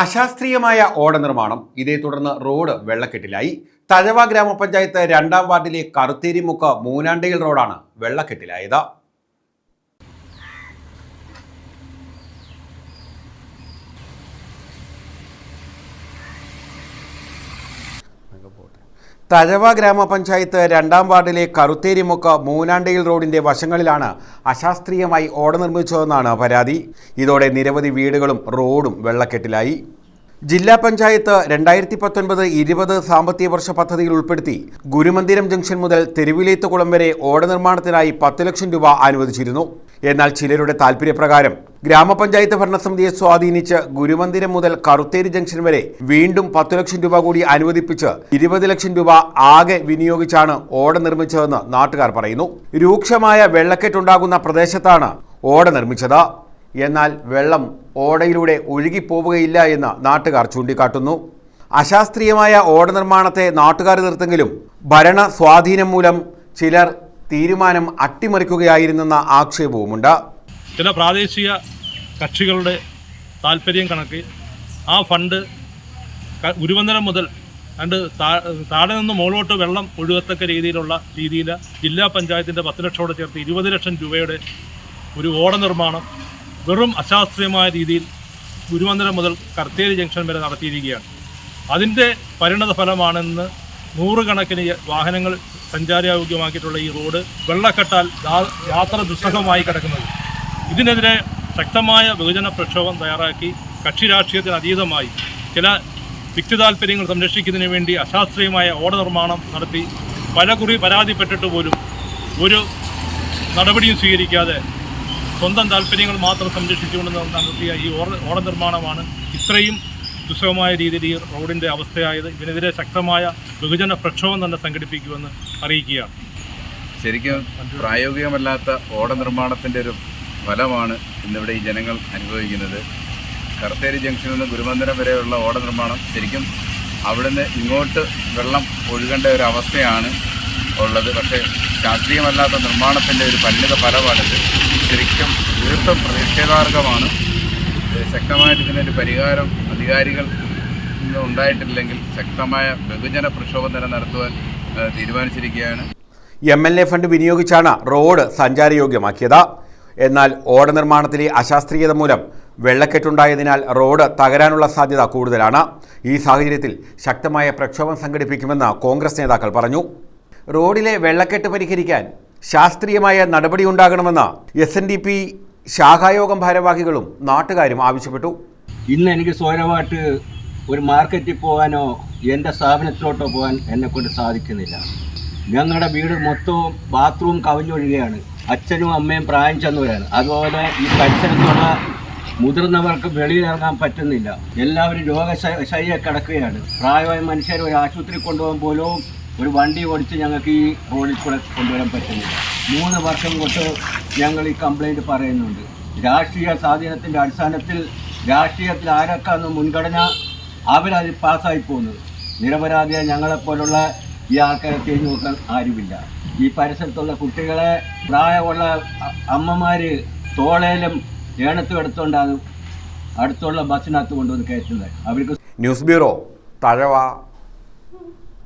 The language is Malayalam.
അശാസ്ത്രീയമായ ഓട നിർമ്മാണം ഇതേ തുടർന്ന് റോഡ് വെള്ളക്കെട്ടിലായി. തഴവ ഗ്രാമപഞ്ചായത്ത് രണ്ടാം വാർഡിലെ കറുത്തേരിമുക്ക് മൂനാണ്ടയിൽ റോഡാണ് വെള്ളക്കെട്ടിലായത്. തഴവ ഗ്രാമപഞ്ചായത്ത് രണ്ടാം വാർഡിലെ കറുത്തേരിമുക്ക് മൂനാണ്ടയിൽ റോഡിന്റെ വശങ്ങളിലാണ് അശാസ്ത്രീയമായി ഓട നിർമ്മിച്ചതെന്നാണ് പരാതി. ഇതോടെ നിരവധി വീടുകളും റോഡും വെള്ളക്കെട്ടിലായി. ജില്ലാ പഞ്ചായത്ത് രണ്ടായിരത്തി പത്തൊൻപത് ഇരുപത് സാമ്പത്തിക വർഷ പദ്ധതിയിൽ ഉൾപ്പെടുത്തി ഗുരുമന്ദിരം ജംഗ്ഷൻ മുതൽ തെരുവിലേത്തുകുളം വരെ ഓട നിർമ്മാണത്തിനായി പത്ത് ലക്ഷം രൂപ അനുവദിച്ചിരുന്നു. എന്നാൽ ചിലരുടെ താൽപര്യപ്രകാരം ഗ്രാമപഞ്ചായത്ത് ഭരണസമിതിയെ സ്വാധീനിച്ച് ഗുരുമന്ദിരം മുതൽ കറുത്തേരി ജംഗ്ഷൻ വരെ വീണ്ടും പത്തു ലക്ഷം രൂപ കൂടി അനുവദിപ്പിച്ച് ഇരുപത് ലക്ഷം രൂപ ആകെ വിനിയോഗിച്ചാണ് ഓട നിർമ്മിച്ചതെന്ന് നാട്ടുകാർ പറയുന്നു. രൂക്ഷമായ വെള്ളക്കെട്ടുണ്ടാകുന്ന പ്രദേശത്താണ് ഓട നിർമ്മിച്ചത്. എന്നാൽ വെള്ളം ഓടയിലൂടെ ഒഴുകിപ്പോവുകയില്ല എന്ന് നാട്ടുകാർ ചൂണ്ടിക്കാട്ടുന്നു. അശാസ്ത്രീയമായ ഓട നിർമ്മാണത്തെ നാട്ടുകാർ നിർത്തെങ്കിലും ഭരണ സ്വാധീനം മൂലം ചിലർ തീരുമാനം അട്ടിമറിക്കുകയായിരുന്നെന്ന ആക്ഷേപവുമുണ്ട്. ചില പ്രാദേശിക കക്ഷികളുടെ താല്പര്യം കണക്ക് ആ ഫണ്ട് ക- മുതൽ രണ്ട് താഴെ നിന്ന് മുകളിലോട്ട് വെള്ളം ഒഴുകത്തക്ക രീതിയിലുള്ള രീതിയിൽ ജില്ലാ പഞ്ചായത്തിന്റെ പത്ത് ലക്ഷത്തോടെ ചേർത്ത് ഇരുപത് ലക്ഷം രൂപയുടെ ഒരു ഓട നിർമ്മാണം വെറും അശാസ്ത്രീയമായ രീതിയിൽ ഗുരുവന്ദനം മുതൽ കർത്തേരി ജംഗ്ഷൻ വരെ നടത്തിയിരിക്കുകയാണ്. അതിന്റെ പരിണത ഫലമാണെന്ന് നൂറുകണക്കിന് വാഹനങ്ങൾ സഞ്ചാരയോഗ്യമാക്കിയിട്ടുള്ള ഈ റോഡ് വെള്ളക്കെട്ടാൽ യാത്ര ദുസ്സഹമായി കിടക്കുന്നത്. ഇതിനെതിരെ ശക്തമായ ബഹുജന പ്രക്ഷോഭം തയ്യാറാക്കി കക്ഷി രാഷ്ട്രീയത്തിന് അതീതമായി ചില വ്യക്തി താല്പര്യങ്ങൾ സംരക്ഷിക്കുന്നതിന് വേണ്ടി അശാസ്ത്രീയമായ ഓട നിർമ്മാണം നടത്തി പല പലകുറി പരാതിപ്പെട്ടിട്ട് പോലും ഒരു നടപടിയും സ്വീകരിക്കാതെ സ്വന്തം താല്പര്യങ്ങൾ മാത്രം സംരക്ഷിച്ചുകൊണ്ട് നടത്തിയ ഈ ഓട നിർമ്മാണമാണ് ഇത്രയും ദുസ്സഹമായ രീതിയിൽ ഈ റോഡിന്റെ അവസ്ഥയായത് ഇതിനെതിരെ ശക്തമായ ബഹുജന പ്രക്ഷോഭം തന്നെ സംഘടിപ്പിക്കുമെന്ന് അറിയിക്കുകയാണ്. ശരിക്കും പ്രായോഗികമല്ലാത്ത ഓട നിർമ്മാണത്തിന്റെ ഒരു ഫലമാണ് ഇന്നിവിടെ ഈ ജനങ്ങൾ അനുഭവിക്കുന്നത്. കർത്തേരി ജംഗ്ഷനിൽ നിന്ന് ഗുരുമന്ദിരം വരെയുള്ള ഓട നിർമ്മാണം ശരിക്കും അവിടുന്ന് ഇങ്ങോട്ട് വെള്ളം ഒഴുകേണ്ട ഒരു അവസ്ഥയാണ് ഉള്ളത്. പക്ഷേ ശാസ്ത്രീയമല്ലാത്ത നിർമ്മാണത്തിന്റെ ഒരു പരിണിത ഫലമാണിത്. ശരിക്കും തീർത്തും പ്രതിഷേധാർഹമാണ്. ശക്തമായിട്ട് ഇതിനൊരു പരിഹാരം അധികാരികൾ ഉണ്ടായിട്ടില്ലെങ്കിൽ ശക്തമായ ബഹുജന പ്രക്ഷോഭം നടത്തുവാൻ തീരുമാനിച്ചിരിക്കുകയാണ്. എം എൽ എ ഫണ്ട് വിനിയോഗിച്ചാണ് റോഡ് സഞ്ചാരയോഗ്യമാക്കിയത്. എന്നാൽ ഓട നിർമ്മാണത്തിലെ അശാസ്ത്രീയത മൂലം വെള്ളക്കെട്ടുണ്ടായതിനാൽ റോഡ് തകരാനുള്ള സാധ്യത കൂടുതലാണ്. ഈ സാഹചര്യത്തിൽ ശക്തമായ പ്രക്ഷോഭം സംഘടിപ്പിക്കുമെന്ന് കോൺഗ്രസ് നേതാക്കൾ പറഞ്ഞു. റോഡിലെ വെള്ളക്കെട്ട് പരിഹരിക്കാൻ ശാസ്ത്രീയമായ നടപടിയുണ്ടാകണമെന്ന് എസ് എൻ ഡി പി ശാഖായോഗം ഭാരവാഹികളും നാട്ടുകാരും ആവശ്യപ്പെട്ടു. ഇന്ന് എനിക്ക് സ്വയമായിട്ട് ഒരു മാർക്കറ്റിൽ പോകാനോ എന്റെ സ്ഥാപനത്തിലോട്ടോ പോകാൻ എന്നെ കൊണ്ട് സാധിക്കുന്നില്ല. ഞങ്ങളുടെ വീട് മൊത്തവും ബാത്റൂം കവിഞ്ഞൊഴുകയാണ്. അച്ഛനും അമ്മയും പ്രായം ചെന്നവരാണ്. അതുപോലെ ഈ പരിസരത്തുള്ള മുതിർന്നവർക്ക് വെളിയിലിറങ്ങാൻ പറ്റുന്നില്ല. എല്ലാവരും രോഗശയ്യ കിടക്കുകയാണ്. പ്രായമായ മനുഷ്യർ ഒരു ആശുപത്രി കൊണ്ടുപോകാൻ പോലും ഒരു വണ്ടി ഓടിച്ച് ഞങ്ങൾക്ക് ഈ റോഡിൽ കൂടെ കൊണ്ടുവരാൻ പറ്റുന്നില്ല. മൂന്ന് വർഷം കൊണ്ട് ഞങ്ങൾ ഈ കംപ്ലൈന്റ് പറയുന്നുണ്ട്. രാഷ്ട്രീയ സ്വാധീനത്തിന്റെ അടിസ്ഥാനത്തിൽ രാഷ്ട്രീയത്തിൽ ആരൊക്കെയാണ് മുൻഗണന അവരത് പാസ്സായി പോകുന്നത്? നിരപരാധിയായ ഞങ്ങളെപ്പോലുള്ള ഈ ആൾക്കാരെ തിരിഞ്ഞു നോക്കാൻ ആരുമില്ല. ഈ പരിസരത്തുള്ള കുട്ടികളെ പ്രായമുള്ള അമ്മമാർ തോളയിലും ഏണത്തും എടുത്തുകൊണ്ടാണ് അടുത്തുള്ള ബസ്സിനകത്ത് കൊണ്ടുവന്ന് കയറ്റുന്നത്. അവർക്ക് ന്യൂസ് ബ്യൂറോ തഴവ.